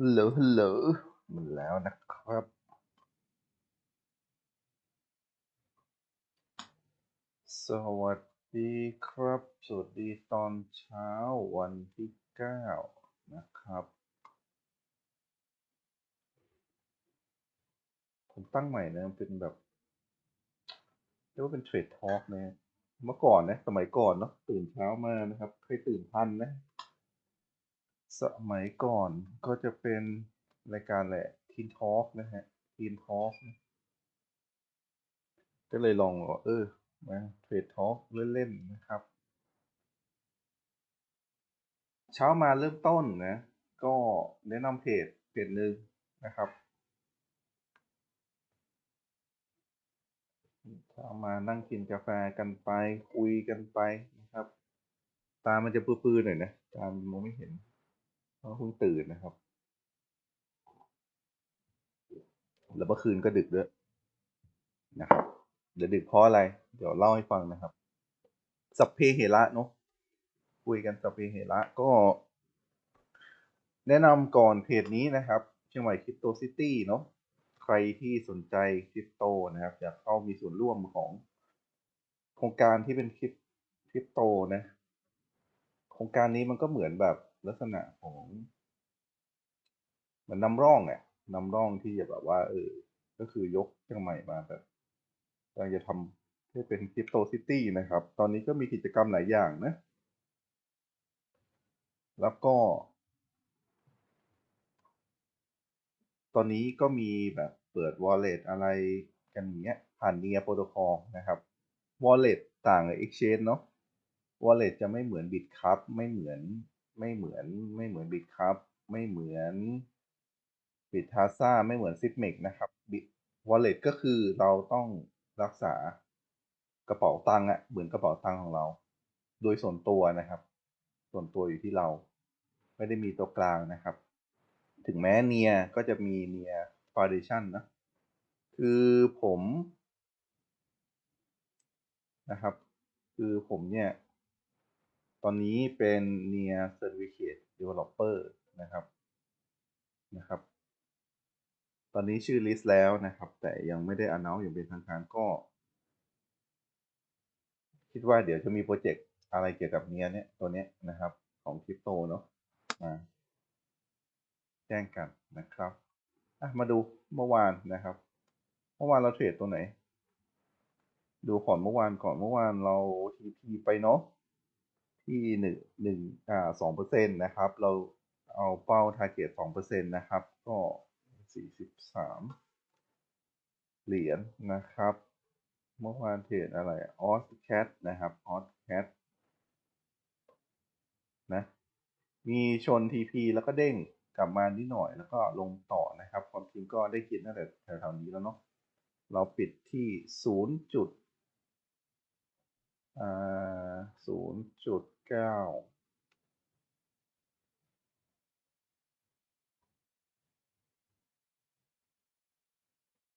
ฮัลโหลฮัลโหลมันแล้วนะครับ สวัสดีครับ สวัสดีตอนเช้าวันที่เก้านะครับ ผมตั้งใหม่นะมันเป็นแบบเรียกว่าเป็นเทรดทอล์กนะ เมื่อก่อนนะ สมัยก่อนเนาะตื่นเช้ามานะครับเคยตื่นทันนะ สมัยก่อนก็จะเป็นรายการแหละทีนทอล์กนะฮะทีนทอล์กก็เลยลองว่าเออมาเทรดทอล์กเล่นๆนะครับ เช้ามาเริ่มต้นนะ ก็แนะนำเพจเพจหนึ่งนะครับเช้ามานั่งกินกาแฟกันไปคุยกันไปนะครับ ตามันจะปื้อๆหน่อยนะตามมองไม่เห็น เขาเพิ่งตื่นนะครับ แล้วเมื่อคืนก็ดึกด้วยนะครับ เดี๋ยวดึกเพราะอะไร เดี๋ยวเล่าให้ฟังนะครับ สัพเพเหระเนาะคุยกันสัพเพเหระก็ แนะนำก่อนเพจนี้นะครับเชียงใหม่คริปโตซิตี้เนาะใครที่สนใจคริปโตนะครับ อยากเข้ามีส่วนร่วมของ โครงการที่เป็นคริปคริปโตนะ โครงการนี้มันก็เหมือนแบบ ลักษณะของเหมือนนำร่องอะนำร่องที่จะแบบว่าเออ ก็คือยกเชียงใหม่มาแบบกำลังจะทำให้เป็นคริปโตซิตี้นะครับ ตอนนี้ก็มีกิจกรรมหลายอย่างนะ แล้วก็ ตอนนี้ก็มีแบบเปิด wallet อะไรกันอย่างเงี้ย ผ่าน NEAR protocol นะครับ wallet ต่างกับ exchange เนาะ wallet จะไม่เหมือน Bitcup ไม่เหมือน ไม่เหมือนไม่เหมือน Bitcup ไม่เหมือน Bitasa ไม่เหมือน Sipmex นะครับ Bit wallet ก็คือเราต้องรักษากระเป๋าตังค์อะเหมือนกระเป๋าตังค์ของเรา โดยส่วนตัวนะครับ ส่วนตัวอยู่ที่เรา ไม่ได้มีตัวกลางนะครับ ถึงแม้เนียก็จะมีเนีย Foundation นะ คือผมนะครับ คือผมเนี่ย ตอนนี้เป็น Near Certificate Developer นะครับนะครับ ตอนนี้ชื่อลิสต์แล้วนะครับ แต่ยังไม่ได้ announce อย่างเป็นทางการก็ คิดว่าเดี๋ยวจะมีโปรเจกต์อะไรเกี่ยวกับเนียเนี่ยตัวเนี้ยนะครับ ของคริปโตเนาะมาแจ้งกันนะครับอะมาดูเมื่อวานนะครับ เมื่อวานเราเทรดตัวไหน ดูก่อนเมื่อวานก่อนเมื่อวานเรา TP ไปเนาะ ที่หนึ่งหนึ่งอ่าสองเปอร์เซ็นต์นะครับ เราเอาเป้า target สองเปอร์เซ็นต์นะครับ ก็สี่สิบสามเหรียญนะครับ เมื่อวานเทรดอะไรออสแคทนะครับออสแคทนะมีชน TP แล้วก็เด้งกลับมานิดหน่อยแล้วก็ลงต่อนะครับ ความจริงก็ได้กินตั้งแต่แถวๆนี้แล้วเนาะเราปิดที่ศูนย์จุดอ่าศูนย์จุด เก้า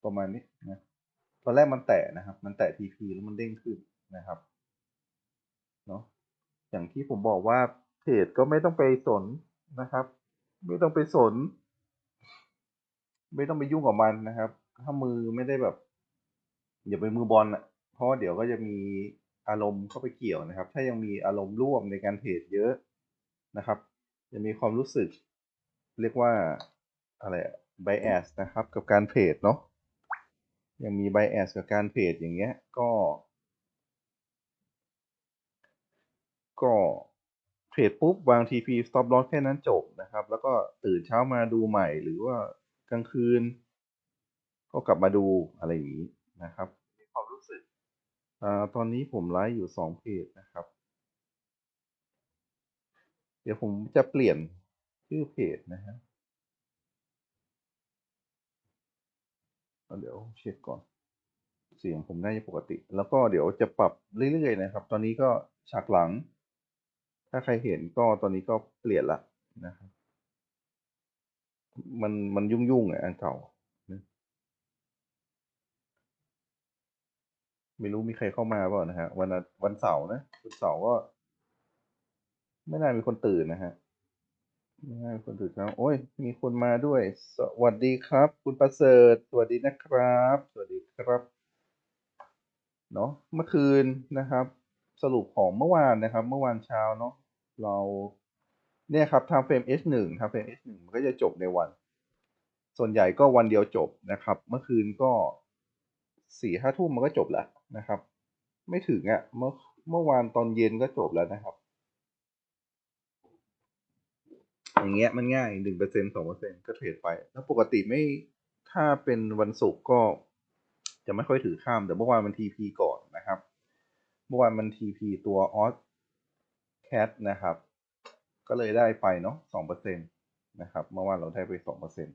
ประมาณนี้นะตอนแรกมันแตะนะครับ มันแตะ TP แล้วมันเด้งขึ้นนะครับเนาะอย่างที่ผมบอกว่าเทรดก็ไม่ต้องไปสนนะครับ ไม่ต้องไปสน ไม่ต้องไปยุ่งกับมันนะครับ ถ้ามือไม่ได้แบบ อย่าไปมือบอลอะเพราะเดี๋ยวก็จะมี อารมณ์เข้าไปเกี่ยวนะครับ ถ้ายังมีอารมณ์ร่วมในการเทรดเยอะนะครับ จะมีความรู้สึก เรียกว่าอะไร bias นะครับ กับการเทรดเนาะ ยังมี bias กับการเทรดอย่างเงี้ย ก็ ก็เทรดปุ๊บวาง TP stop loss แค่นั้นจบนะครับ แล้วก็ตื่นเช้ามาดูใหม่หรือว่ากลางคืน ก็กลับมาดูอะไรอย่างนี้นะครับ อตอนนี้ผมไลฟ์อยู่สองเพจนะครับ เดี๋ยวผมจะเปลี่ยนชื่อเพจนะฮะเดี๋ยวเช็คก่อน เสียงผมน่าจะปกติ แล้วก็เดี๋ยวจะปรับเรื่อยๆนะครับ ตอนนี้ก็ฉากหลัง ถ้าใครเห็นก็ตอนนี้ก็เปลี่ยนละนะครับ มันมันยุ่งๆอะอันเก่านะ ไม่รู้มีใครเข้ามาเปล่านะฮะ วันวันเสาร์นะวันเสาร์ก็ ไม่น่ามีคนตื่นนะฮะไม่ให้คนถือครับโอ้ย มีคนมาด้วย สวัสดีครับ คุณประเสริฐ สวัสดีนะครับ สวัสดีครับเนาะเมื่อคืนนะครับ สรุปของเมื่อวานนะครับ เมื่อวานเช้าเนาะเราเนี่ยครับทำเฟรม H1 ทำเฟรม H1 มันก็จะจบในวัน ส่วนใหญ่ก็วันเดียวจบนะครับ เมื่อคืนก็สี่ห้าทุ่มมันก็จบแล้ว นะครับ ไม่ถึงอะ่ะเมื่อเมื่อวานตอนเย็นก็จบแล้วนะครับ อย่างเงี้ยมันง่ายหนึ่งเปอร์เซ็นสองเปอร์เซ็นก็เทรดไป แล้วปกติไม่ถ้าเป็นวันศุกร์ก็จะไม่ค่อยถือข้าม แต่เมื่อวานมันทีพีก่อนนะครับ เมื่อวานมันทีพีตัวออสแคทนะครับ ก็เลยได้ไปเนาะสองเปอร์เซ็นตนะครับเมื่อวานเราได้ไปสองเปอร์เซ็นต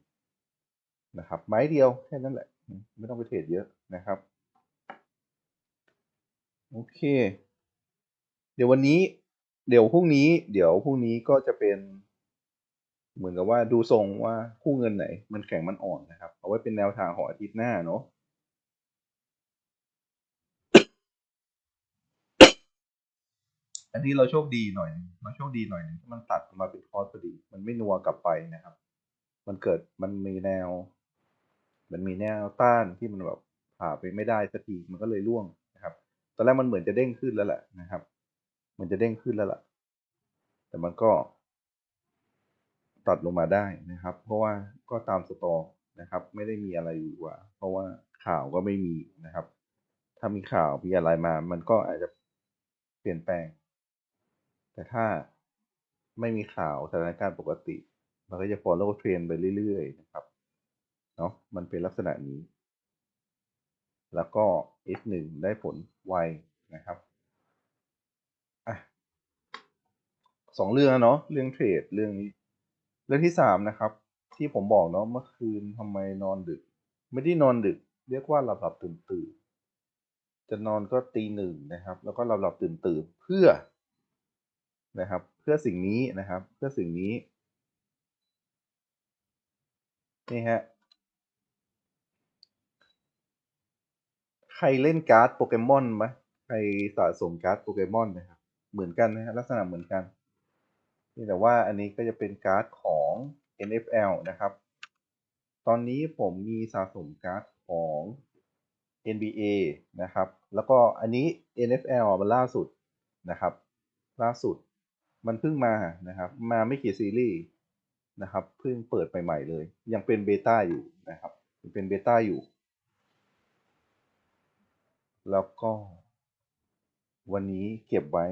นะครับไม้เดียวแค่นั้นแหละ ไม่ต้องไปเทรดเยอะนะครับ โอเค เดี๋ยววันนี้ เดี๋ยวพรุ่งนี้ เดี๋ยวพรุ่งนี้ก็จะเป็น เหมือนกับว่าดูทรงว่าคู่เงินไหน มันแข็งมันอ่อนนะครับ เอาไว้เป็นแนวทางของอาทิตย์หน้าเนาะอันนี้เราโชคดีหน่อยเราโชคดีหน่อยนึงที่มันตัดมาเป็นคอร์สพอดี มันไม่นัวกลับไปนะครับ มันเกิดมันมีแนว มันมีแนวต้านที่มันแบบผ่าไปไม่ได้สักทีมันก็เลยร่วง ตอนแรกมันเหมือนจะเด้งขึ้นแล้วแหละนะครับ มันจะเด้งขึ้นแล้วล่ะ แต่มันก็ตัดลงมาได้นะครับ เพราะว่าก็ตามสตอนะครับ ไม่ได้มีอะไรอยู่ว่า เพราะว่าข่าวก็ไม่มีนะครับ ถ้ามีข่าวมีอะไรมา มันก็อาจจะเปลี่ยนแปลง แต่ถ้าไม่มีข่าวสถานการณ์ปกติ มันก็จะ follow trend ไปเรื่อยๆนะครับเนาะมันเป็นลักษณะนี้ แล้วก็ S1 ได้ผลไวนะครับอะสองเรื่องเนาะเรื่องเทรดเรื่องนี้ เรื่องที่สามนะครับ ที่ผมบอกเนาะเมื่อคืนทำไมนอนดึก ไม่ได้นอนดึก เรียกว่าหลับหลับตื่นตื่นจะนอนก็ตีหนึ่งนะครับ แล้วก็หลับหลับตื่นตื่นเพื่อนะครับ เพื่อสิ่งนี้นะครับ เพื่อสิ่งนี้นี่ฮะ ใครเล่นการ์ดโปเกมอนไหมใครสะสมการ์ดโปเกมอนนะครับ เหมือนกันนะฮะลักษณะเหมือนกันนี่แต่ว่าอันนี้ก็จะเป็นการ์ดของ NFL นะครับ ตอนนี้ผมมีสะสมการ์ดของ NBA นะครับ แล้วก็อันนี้ NFL มันล่าสุดนะครับ ล่าสุดมันเพิ่งมานะครับ มาไม่กี่ซีรีส์นะครับ เพิ่งเปิดใหม่ๆเลย ยังเป็นเบต้าอยู่นะครับ เป็นเบต้าอยู่ แล้วก็วันนี้เก็บไว้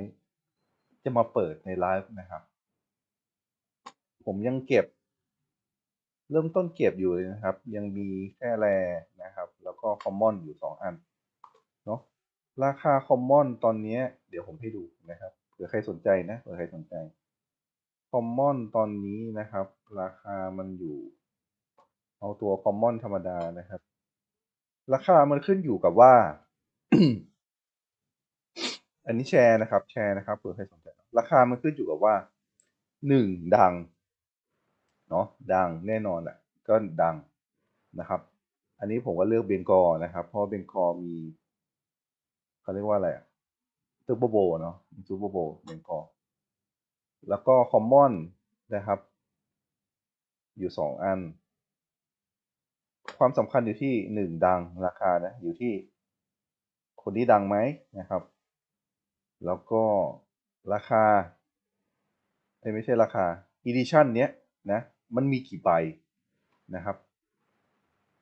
จะมาเปิดในไลฟ์นะครับ ผมยังเก็บ เริ่มต้นเก็บอยู่เลยนะครับ ยังมีแค่แรนะครับ แล้วก็คอมมอนอยู่สองอันเนาะราคาคอมมอนตอนนี้ เดี๋ยวผมให้ดูนะครับเผื่อใครสนใจนะเผื่อใครสนใจคอมมอนตอนนี้นะครับ ราคามันอยู่ เอาตัวคอมมอนธรรมดานะครับ ราคามันขึ้นอยู่กับว่า อันนี้แชร์นะครับ แชร์นะครับเผื่อใครสนใจ ราคามันขึ้นอยู่กับว่าหนึ่งดังเนาะดังแน่นอนแหละก็ดังนะครับ อันนี้ผมก็เลือกเบงกอนะครับ เพราะเบงกอมีเขาเรียกว่าอะไรอะซูเปอร์โบเนาะซูเปอร์โบเบงกอแล้วก็คอมมอนนะครับ อยู่สองอัน ความสำคัญอยู่ที่หนึ่งดังราคานะ อยู่ที่ คนนี้ดังไหมนะครับ แล้วก็ราคาไม่ใช่ราคา edition เนี้ยนะมันมีกี่ใบนะครับ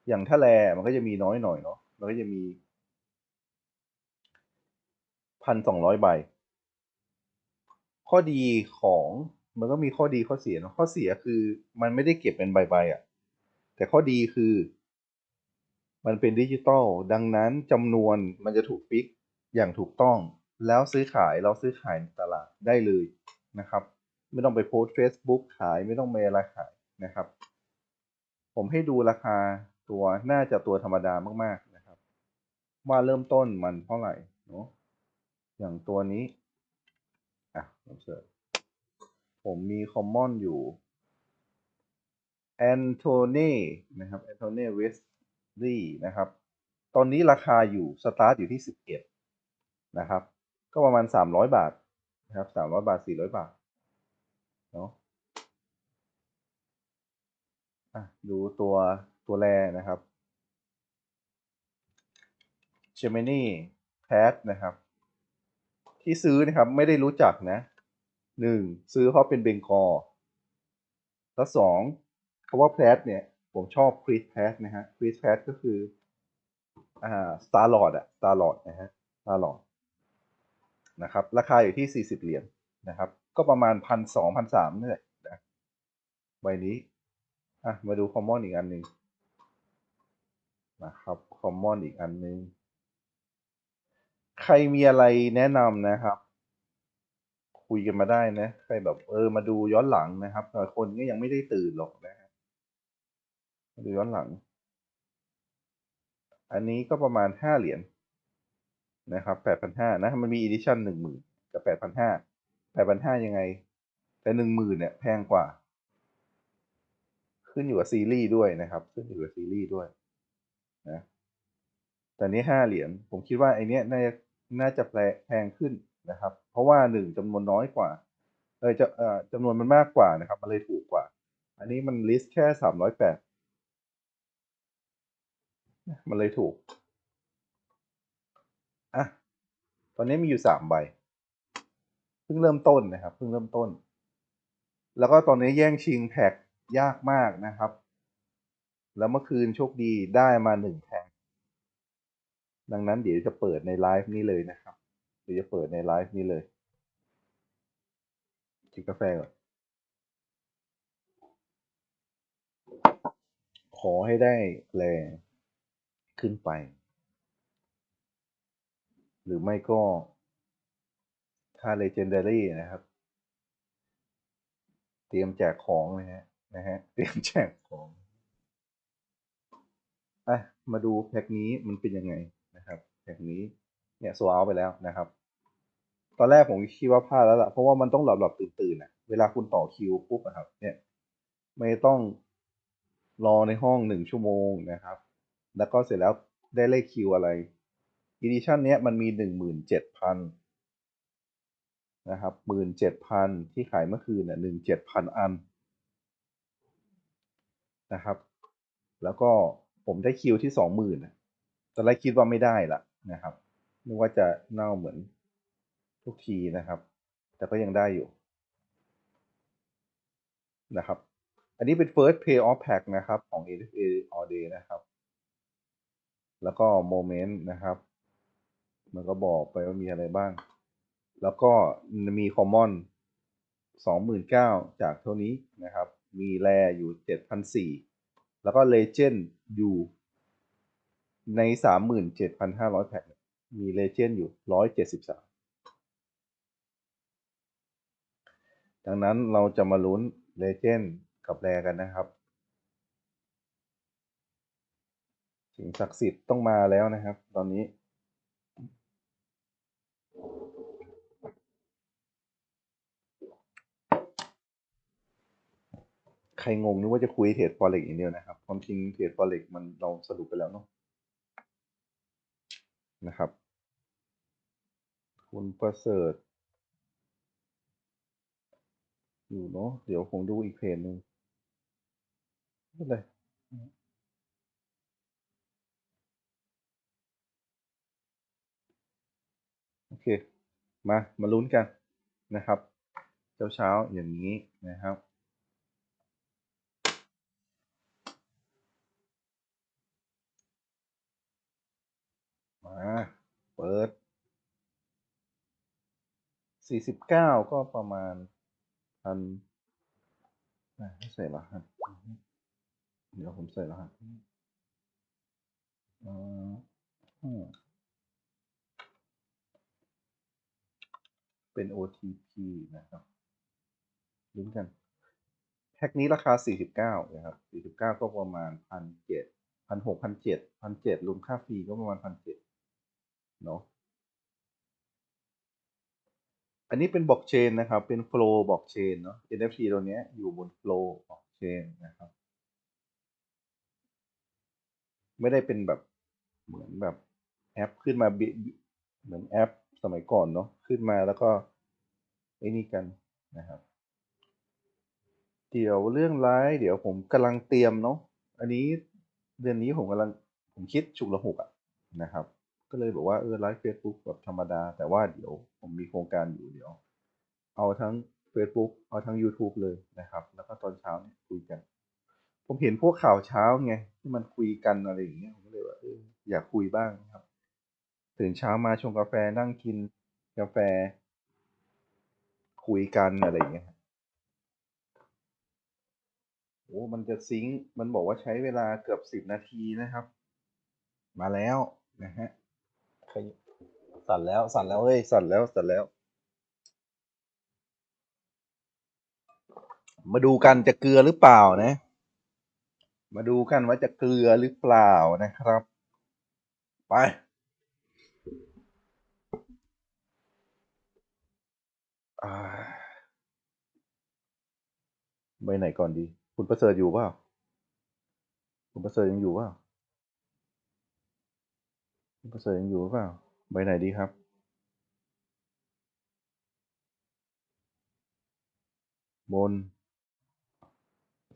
อย่างถ้าแลมันก็จะมีน้อยหน่อยเนาะมันก็จะมีพันสองร้อยใบ ข้อดีของมันก็มีข้อดีข้อเสียเนาะข้อเสียคือมันไม่ได้เก็บเป็นใบๆอะ่ะ แต่ข้อดีคือ มันเป็นดิจิตอลดังนั้นจำนวนมันจะถูกฟิกอย่างถูกต้อง แล้วซื้อขายเราซื้อขายในตลาดได้เลยนะครับ ไม่ต้องไปโพสต์ Facebook ขายไม่ต้องไปอะไรขายนะครับ ผมให้ดูราคาตัวน่าจะตัวธรรมดามากๆนะครับ ว่าเริ่มต้นมันเท่าไหร่เนาะอย่างตัวนี้อะผมเสิร์ชผมมีคอมมอนอยู่แอนโทนีนะครับแอนโทนีเวส ลี่นะครับ ตอนนี้ราคาอยู่สตาร์ทอยู่ที่สิบเอ็ดนะครับ ก็ประมาณสามร้อยบาทนะครับสามร้อยบาทสี่ร้อยบาท เนาะอะดูตัวตัวแรนะครับ Gemini Pad นะครับ ที่ซื้อนะครับไม่ได้รู้จักนะหนึ่งซื้อเพราะเป็นเบงกอ แล้วสองเพราว่าแพดเนี่ย ผมชอบคริสแพดนะฮะคริสแพดก็คืออ่า Star Lord อะ Star Lord นะฮะ Star Lord นะครับราคาอยู่ที่ 40 เหรียญนะครับ ก็ประมาณพันสองพันสามนี่แหละนะใบนี้อะมาดูคอมมอนอีกอันหนึ่งนะครับคอมมอนอีกอันหนึ่งใครมีอะไรแนะนำนะครับ คุยกันมาได้นะ ใครแบบเออมาดูย้อนหลังนะครับคนก็ยังไม่ได้ตื่นหรอกนะ ดูย้อนหลัง อันนี้ก็ประมาณห้าเหรียญนะครับแปดพันห้านะ มันมีอีดิชั่นหนึ่งหมื่นกับแปดพันห้าแปดพันห้ายังไง แต่หนึ่งหมื่นเนี่ยแพงกว่า ขึ้นอยู่กับซีรีส์ด้วยนะครับ ขึ้นอยู่กับซีรีส์ด้วยนะแต่นี้ห้าเหรียญผมคิดว่าไอเนี้ยน่าจะน่าจะแพงขึ้นนะครับ เพราะว่าหนึ่งจำนวนน้อยกว่าเออจะเอ่อจำนวนมันมากกว่านะครับ มันเลยถูกกว่า อันนี้มันลิสต์แค่สามร้อยแปด มันเลยถูก อะ ตอนนี้มีอยู่สามใบ เพิ่งเริ่มต้นนะครับ เพิ่งเริ่มต้น แล้วก็ตอนนี้แย่งชิงแพ็กยากมากนะครับ แล้วเมื่อคืนโชคดีได้มาหนึ่งแพ็กดังนั้นเดี๋ยวจะเปิดในไลฟ์นี้เลยนะครับ เดี๋ยวจะเปิดในไลฟ์นี้เลยกินกาแฟก่อน ขอให้ได้แรง ขึ้นไป หรือไม่ก็ถ้า Legendary นะครับ เตรียมแจกของนะฮะนะฮะเตรียมแจกของอะมาดูแพ็กนี้มันเป็นยังไงนะครับแพ็กนี้เนี่ยโซเอาไปแล้วนะครับ ตอนแรกผมคิดว่าพลาดแล้วล่ะเพราะว่ามันต้องหลับหลับตื่นตื่นอะเวลาคุณต่อคิวปุ๊บอะครับ เนี่ย ไม่ต้องรอในห้องหนึ่งชั่วโมงนะครับ แล้วก็เสร็จแล้วได้เลขคิวอะไรอีดิชันเนี้ยมันมีหนึ่งหมื่นเจ็ดพันนะครับหมื่นเจ็ดพันที่ขายเมื่อคืนน่ะหนึ่งเจ็ดพันอันนะครับ แล้วก็ผมได้คิวที่สองหมื่นตอนแรกคิดว่าไม่ได้ละนะครับนึกว่าจะเน่าเหมือนทุกทีนะครับ แต่ก็ยังได้อยู่นะครับ อันนี้เป็น first pay off pack นะครับของ AFA all day นะครับ แล้วก็ moment นะครับ มันก็บอกไปว่ามีอะไรบ้าง แล้วก็มี common สองหมื่นเก้าจากเท่านี้นะครับ มีแรอยู่เจ็ดพันสี่แล้วก็ legend อยู่ในสามหมื่นเจ็ดพันห้าร้อยแพ็คมี legend อยู่ร้อยเจ็ดสิบสามดังนั้นเราจะมาลุ้น legend กับแรกันนะครับ สิ่งศักดิ์สิทธิ์ต้องมาแล้วนะครับ ตอนนี้ใครงงนึกว่าจะคุยเทรดฟอเร็กอย่างเดียวนะครับ ความจริงเทรดฟอเร็กมันเราสรุปไปแล้วเนาะนะครับ คุณประเสริฐ อยู่เนาะเดี๋ยวผมดูอีกเพจหนึ่งไม่เป็นไรโอเค มามาลุ้นกันนะครับ เช้าเช้าอย่างนี้นะครับ มาเปิดสี่สิบเก้าก็ประมาณพันอะไม่ใส่รหัสเดี๋ยวผมใส่รหัสอ่าอืม เป็น OTP นะครับลุ้นกันแพ็คนี้ราคา 49นะครับ 49 ก็ประมาณ 1,700 1,600 1,700 1,700รวมค่าฟรีก็ประมาณ 1,700เนาะอันนี้เป็นบล็อกเชนนะครับ เป็นโฟล์บล็อกเชนเนาะ NFT ตัวนี้อยู่บนโฟล์บล็อกเชนนะครับ ไม่ได้เป็นแบบเหมือนแบบแอปขึ้นมาเหมือนแอป สมัยก่อนเนาะขึ้นมาแล้วก็ไอ้นี่กันนะครับ เดี๋ยวเรื่องไลฟ์เดี๋ยวผมกำลังเตรียมเนาะอันนี้เดือนนี้ผมกำลังผมคิดฉุกละหุกอะนะครับ ก็เลยบอกว่าเออไลฟ์เฟซบุ๊กแบบธรรมดา แต่ว่าเดี๋ยวผมมีโครงการอยู่เดี๋ยว เอาทั้ง Facebook เอาทั้ง YouTube เลยนะครับ แล้วก็ตอนเช้าเนี่ยคุยกัน ผมเห็นพวกข่าวเช้าไงที่มันคุยกันอะไรอย่างเงี้ยผมก็เลยว่าเอออยากคุยบ้างครับ ตื่นเช้ามาชงกาแฟนั่งกินกาแฟ คุยกันอะไรอย่างเงี้ยโอ้มันจะซิงค์มันบอกว่าใช้เวลาเกือบสิบนาทีนะครับ มาแล้วนะฮะสั่นแล้วสั่นแล้วเฮ้ยสั่นแล้วสั่นแล้ว มาดูกันจะเกลือหรือเปล่านะ มาดูกันว่าจะเกลือหรือเปล่านะครับ ไป อ่า ไปไหนก่อนดี คุณประเสริฐอยู่เปล่าคุณประเสริฐยังอยู่เปล่าคุณประเสริฐยังอยู่เปล่าไปไหนดีครับบน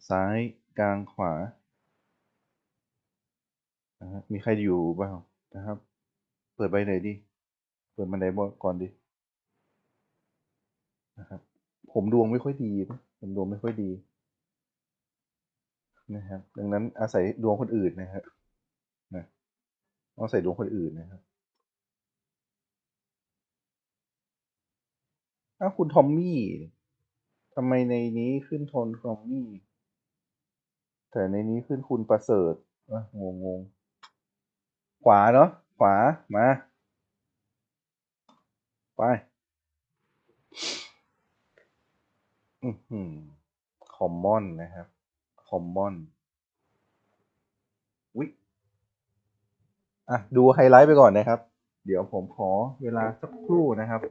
ซ้ายกลางขวานะมีใครอยู่เปล่านะครับ เปิดใบไหนดี เปิดบันไดบนก่อนดี นะครับ ผมดวงไม่ค่อยดีนะผมดวงไม่ค่อยดี นะครับ ดังนั้นอาศัยดวงคนอื่นนะครับนะอาศัยดวงคนอื่นนะครับอ้าวคุณทอมมี่ทำไมในนี้ขึ้นทนทอมมี่ แต่ในนี้ขึ้นคุณประเสริฐอะงงงขวาเนาะขวามา ไป อือหือ คอมมอนนะครับ คอมมอนวิอะ ดูไฮไลท์ไปก่อนนะครับ เดี๋ยวผมขอเวลาสักครู่นะครับ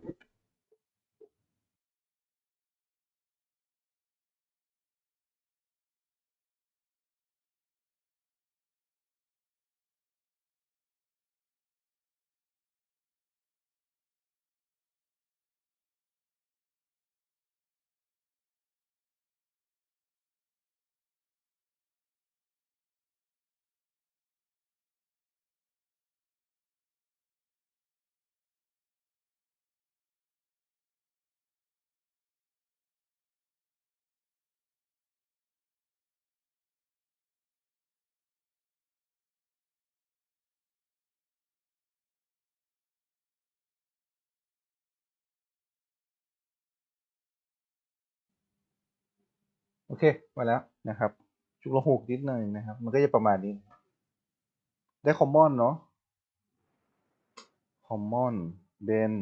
โอเค มาแล้วนะครับ จุกลหกนิดหน่อยนะครับ มันก็จะประมาณนี้ ได้คอมมอนเนาะ คอมมอนเบน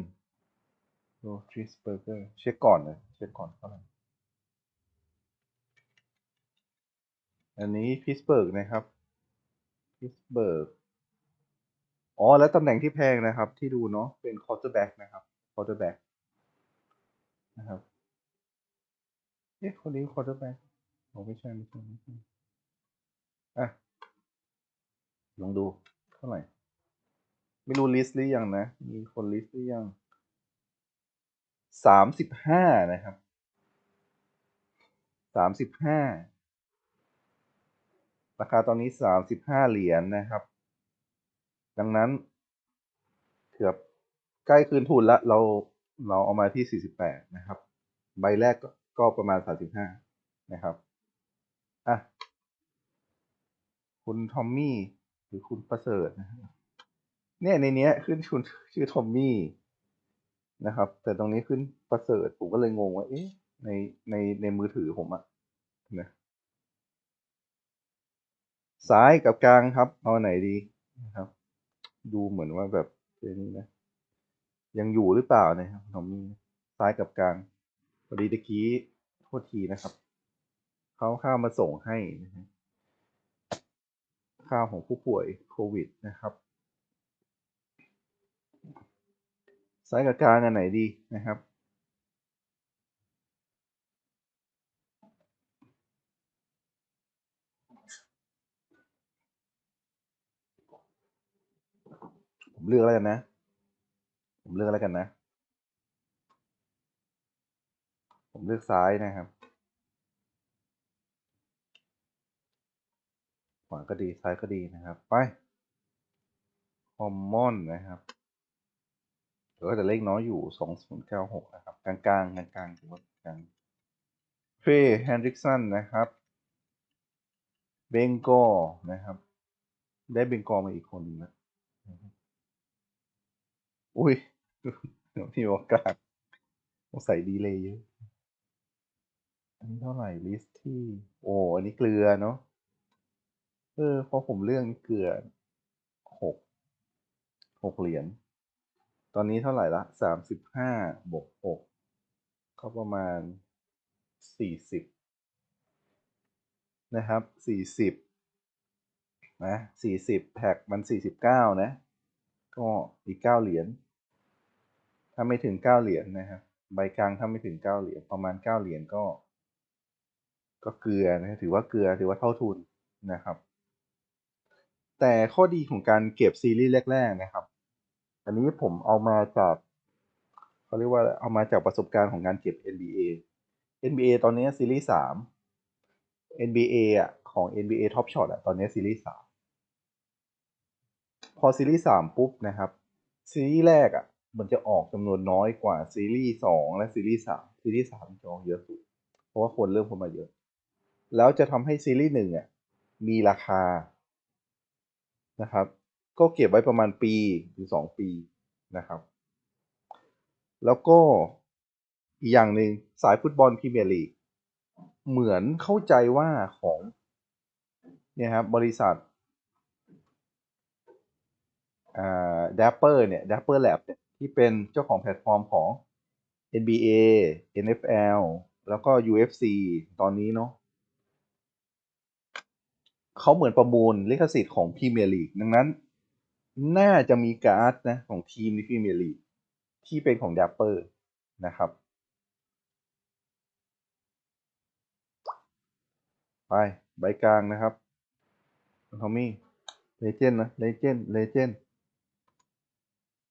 โรทริสเบอร์เกอร์เช็คก่อนเลยเช็คก่อนเท่าไหร่อันนี้พิสเบิร์กนะครับ พิสเบิร์ก อ๋อ แล้วตำแหน่งที่แพงนะครับ ที่ดูเนาะ เป็นคอร์เตอร์แบ็กนะครับ คอร์เตอร์แบ็กนะครับ อ๊ะคนนี้คอร์เตอร์แบ็กโอ้ไม่ใช่ไม่ใช่ไม่ใช่อะลองดูเท่าไหร่ ไม่รู้ลิสต์หรือยังนะ มีคนลิสต์หรือยังสามสิบห้านะครับสามสิบห้าราคาตอนนี้สามสิบห้าเหรียญนะครับ ดังนั้นเกือบใกล้คืนทุนละเราเราเอามาที่สี่สิบแปดนะครับ ใบแรกก็ ก็ประมาณสามสิบห้านะครับอะคุณทอมมี่หรือคุณประเสริฐนะครับเนี่ยในเนี้ยขึ้นชุนชื่อทอมมี่นะครับ แต่ตรงนี้ขึ้นประเสริฐผมก็เลยงงว่าเอ๊ะในในในมือถือผมอะนะซ้ายกับกลางครับ เอาไหนดีนะครับ ดูเหมือนว่าแบบเป็นนี้นะยังอยู่หรือเปล่านะครับทอมมี่ซ้ายกับกลาง พอดีตะกี้โทษทีนะครับเขาข้าวมาส่งให้นะฮะข้าวของผู้ป่วยโควิดนะครับซ้ายกับกลางอันไหนดีนะครับผมเลือกแล้วกันนะ ผมเลือกแล้วกันนะ ผมเลือกซ้ายนะครับขวาก็ดีซ้ายก็ดีนะครับไปคอมมอนนะครับเดี๋ยวก็จะเลขน้อยอยู่สองศูนย์เก้าหกนะครับ กลางๆกลางกลางๆถือว่ากลางเฟรแฮนดริกสันนะครับเบงกอนะครับ ได้เบงกอมาอีกคนนึงนะอุ้ยพี่บอกกลางต้องใส่ดีเลยเยอะ อันนี้เท่าไหร่ลิสต์ที่ โอ้อันนี้เกลือเนาะเออพอผมเลือกนี่เกลือหกหกเหรียญตอนนี้เท่าไหร่ละสามสิบห้าบวกหกก็ประมาณสี่สิบนะครับสี่สิบนะสี่สิบแพ็กมันสี่สิบเก้านะ ก็อีกเก้าเหรียญถ้าไม่ถึงเก้าเหรียญนะครับใบกลางถ้าไม่ถึงเก้าเหรียญประมาณเก้าเหรียญก็ ก็เกลือนะถือว่าเกลือถือว่าเท่าทุนนะครับ แต่ข้อดีของการเก็บซีรีส์แรก ๆนะครับ อันนี้ผมเอามาจากเขาเรียกว่าเอามาจากประสบการณ์ของการเก็บ NBA NBA ตอนนี้ซีรีส์สาม NBA อะของ NBA Top Shot อะตอนนี้ซีรีส์สามพอซีรีส์สามปุ๊บนะครับซีรีส์แรกอะมันจะออกจำนวนน้อยกว่าซีรีส์สองและซีรีส์สามซีรีส์สามจะออกเยอะสุด เพราะว่าคนเริ่มเข้ามาเยอะ แล้วจะทำให้ซีรีส์หนึ่งอะมีราคานะครับ ก็เก็บไว้ประมาณปีถึงสองปีนะครับ แล้วก็อีกอย่างหนึ่งสายฟุตบอลพรีเมียร์ลีกเหมือนเข้าใจว่าของเนี่ยครับบริษัทอ่า Dapper เนี่ย Dapper Lab เนี่ยที่เป็นเจ้าของแพลตฟอร์มของ NBA NFL แล้วก็ UFC ตอนนี้เนาะ เขาเหมือนประมูลลิขสิทธิ์ของพรีเมียร์ลีกดังนั้น น่าจะมีการ์ดนะของทีมในพรีเมียร์ลีกที่เป็นของ Dapper นะครับ ไปใบกลางนะครับทอมมี่เลเจนด์นะเลเจนด์เลเจนด์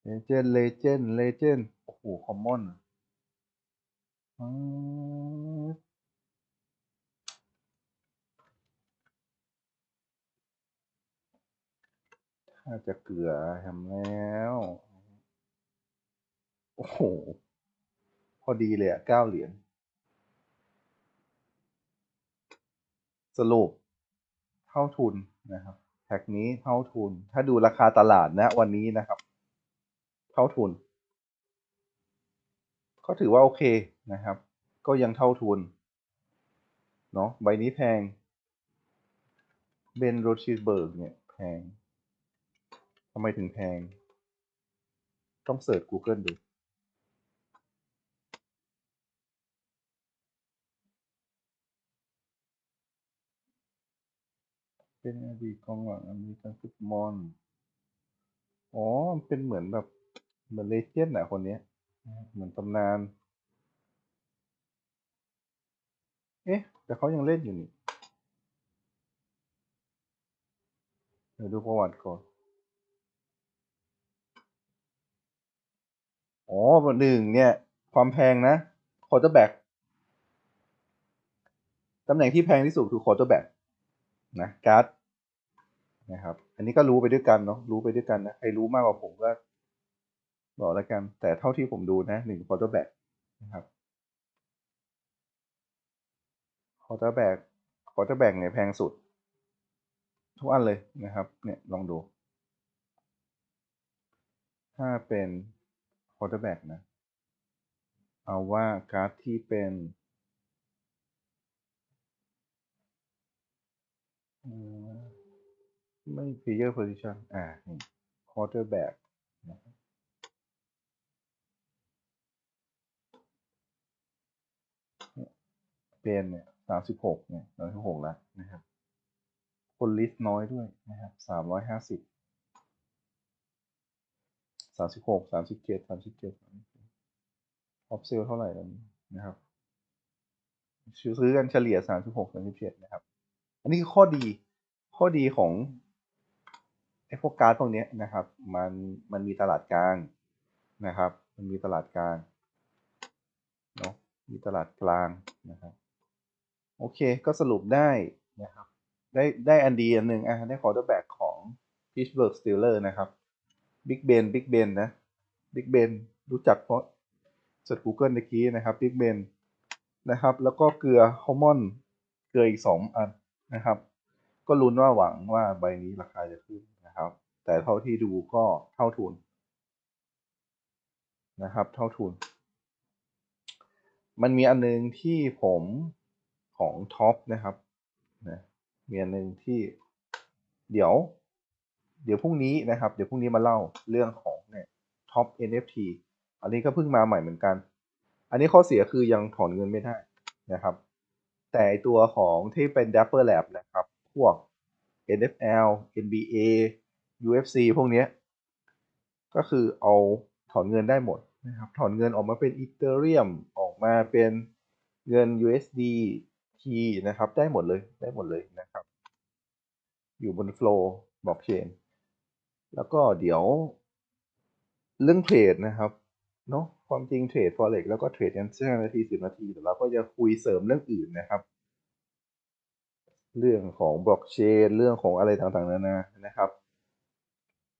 เลเจนด์เลเจนด์เลเจนด์โอ้โหคอมมอน ถ้าจะเกลือทำแล้ว โอ้โห พอดีเลยอะเก้าเหรียญสรุปเท่าทุนนะครับแท็กนี้เท่าทุน ถ้าดูราคาตลาดนะวันนี้นะครับ เท่าทุน ก็ถือว่าโอเคนะครับ ก็ยังเท่าทุน เนาะใบนี้แพง เบนโรชิเบิร์กเนี่ยแพง ทำไมถึงแพง ต้องเสิร์ช Google ดูเป็นอดีตกองหลังอเมริกันฟุตบอล อ๋อ เป็นเหมือนแบบเหมือนเลเจนด์อะคนนี้ เหมือนตำนาน เอ๊ะ แต่เขายังเล่นอยู่นี่ เดี๋ยวดูประวัติก่อน อ๋อหนึ่งเนี่ย ความแพงนะคอร์เตอร์แบ็กตำแหน่งที่แพงที่สุดคือคอร์เตอร์แบ็กนะการ์ดนะครับ อันนี้ก็รู้ไปด้วยกันเนาะรู้ไปด้วยกันนะใครรู้มากกว่าผมก็บอกแล้วกัน แต่เท่าที่ผมดูนะหนึ่งคอร์เตอร์แบ็กนะครับคอร์เตอร์แบ็กคอร์เตอร์แบ็กเนี่ยแพงสุด ทุกอันเลยนะครับ เนี่ยลองดู ถ้าเป็น อร์เตอร์แบ็กนะ เอาว่าการ์ดที่เป็นไม่ player position อ่านี่ quarterback นะครับเนี่ยเป็นเนี่ยสามสิบหกเนี่ยสามสิบหกแล้วนะครับ คนลิสต์น้อยด้วยนะครับสามร้อยห้าสิบ สามสิบหกสามสิบเจ็ดสามสิบเจ็ดออฟเซลเท่าไหร่นี้นะครับซื้อกันเฉลี่ยสามสิบหกสามสิบเจ็ดนะครับ อันนี้คือข้อดีข้อดีของไอ้พวกการ์ดพวกนี้นะครับ มันมันมีตลาดกลางนะครับ มันมีตลาดกลางเนาะมีตลาดกลางนะครับ โอเคก็สรุปได้นะครับ ได้ได้อันดีอันหนึ่งอะได้คอร์เตอร์แบ็กของ Pittsburgh Steelers นะครับ Big Ben Big Ben นนะ Big Ben รู้จักเพราะเสิร์ช Google เมื่อกี้นะครับ Big Ben นะครับ แล้วก็เกลือฮอร์โมนเกลืออีกสองอันนะครับ ก็ลุ้นว่าหวังว่าใบนี้ราคาจะขึ้นนะครับ แต่เท่าที่ดูก็เท่าทุนนะครับ เท่าทุน มันมีอันนึงที่ผมของท็อปนะครับนะมีอันนึงที่เดี๋ยว เดี๋ยวพรุ่งนี้นะครับ เดี๋ยวพรุ่งนี้มาเล่าเรื่องของเนี่ยท็อป NFT อันนี้ก็เพิ่งมาใหม่เหมือนกัน อันนี้ข้อเสียคือยังถอนเงินไม่ได้นะครับ แต่ตัวของที่เป็น Dapper Lab นะครับ พวก NFL NBA UFC พวกนี้ก็คือเอาถอนเงินได้หมดนะครับ ถอนเงินออกมาเป็นอีเ e เรียมออกมาเป็นเงิน USDT นะครับ ได้หมดเลย ได้หมดเลยนะครับ อยู่บน Flow Blockchain แล้วก็เดี๋ยวเรื่องเทรดนะครับเนาะความจริงเทรด forex แล้วก็เทรดกันห้านาทีสิบนาทีแต่เราก็จะคุยเสริมเรื่องอื่นนะครับ เรื่องของบล็อกเชนเรื่องของอะไรต่างๆนานานะครับ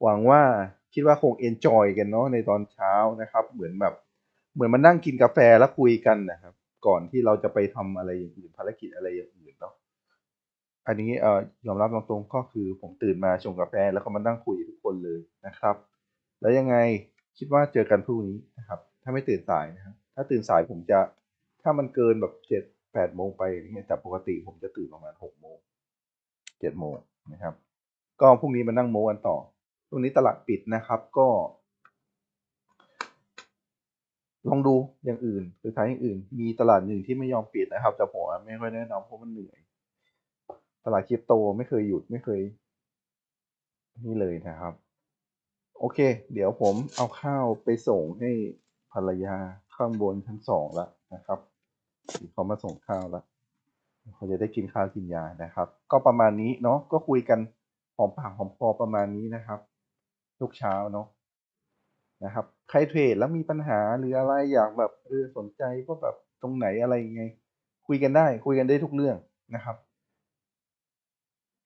หวังว่าคิดว่าคงเอนจอยกันเนาะในตอนเช้านะครับ เหมือนแบบ เหมือนมานั่งกินกาแฟแล้วคุยกันนะครับ ก่อนที่เราจะไปทำอะไรอย่างอื่นภารกิจอะไรอย่างอื่น อันนี้เอ่อยอมรับตรงๆก็คือผมตื่นมาชงกาแฟแล้วก็มานั่งคุยทุกคนเลยนะครับ แล้วยังไงคิดว่าเจอกันพรุ่งนี้นะครับ ถ้าไม่ตื่นสายนะครับถ้าตื่นสายผมจะถ้ามันเกินแบบเจ็ดแปดโมงไปอย่างเงี้ยแต่ปกติผมจะตื่นประมาณหกโมงเจ็ดโมงนะครับ ก็พรุ่งนี้มานั่งโมกันต่อพรุ่งนี้ตลาดปิดนะครับก็ลองดูอย่างอื่นคือท้ายอย่างอื่น มีตลาดหนึ่งที่ไม่ยอมปิดนะครับ แต่ผมไม่ค่อยแนะนำเพราะมันเหนื่อย ตลาดคริปโตไม่เคยหยุดไม่เคย นี่เลยนะครับ โอเค เดี๋ยวผมเอาข้าวไปส่งให้ภรรยาข้างบนชั้นสองแล้วนะครับเขามาส่งข้าวแล้วเขาจะได้กินข้าวกินยานะครับ ก็ประมาณนี้เนาะก็คุยกันหอมปากหอมคอประมาณนี้นะครับ ทุกเช้าเนาะนะครับ ใครเทรดแล้วมีปัญหาหรืออะไรอยากแบบเออสนใจว่าแบบตรงไหนอะไรยังไง คุยกันได้คุยกันได้ทุกเรื่องนะครับ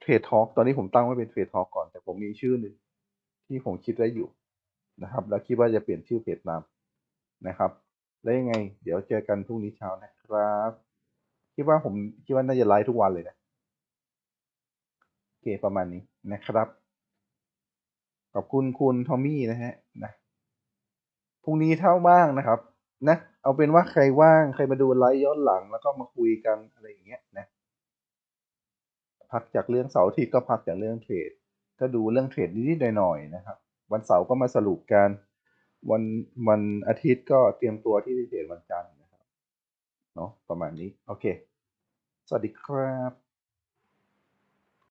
เทรดทอ l k ตอนนี้ผมตั้งไว้เป็นเทรดทอ l k ก่อน แต่ผมมีชื่อหนึ่งที่ผมคิดไว้อยู่นะครับ แล้วคิดว่าจะเปลี่ยนชื่อเพจตามนะครับ แล้วยังไง เดี๋ยวเจอกันพรุ่งนี้เช้านะครับ คิดว่าผมคิดว่าน่าจะไลฟ์ทุกวันเลยนะโอเคประมาณนี้นะครับ ขอบคุณคุณทอมมี่นะฮะนะพรุ่งนี้เท่าว่างนะครับ นะ เอาเป็นว่าใครว่างใครมาดูไลฟ์ย้อนหลังแล้วก็มาคุยกันอะไรอย่างเงี้ยนะ พักจากเรื่องเสาร์ที่ก็พักจากเรื่องเทรด ก็ดูเรื่องเทรดนิดๆหน่อยๆนะครับ วันเสาร์ก็มาสรุปกันวันวันอาทิตย์ก็เตรียมตัวที่จะเทรดวันจันทร์นะครับเนาะประมาณนี้ โอเค สวัสดีครับ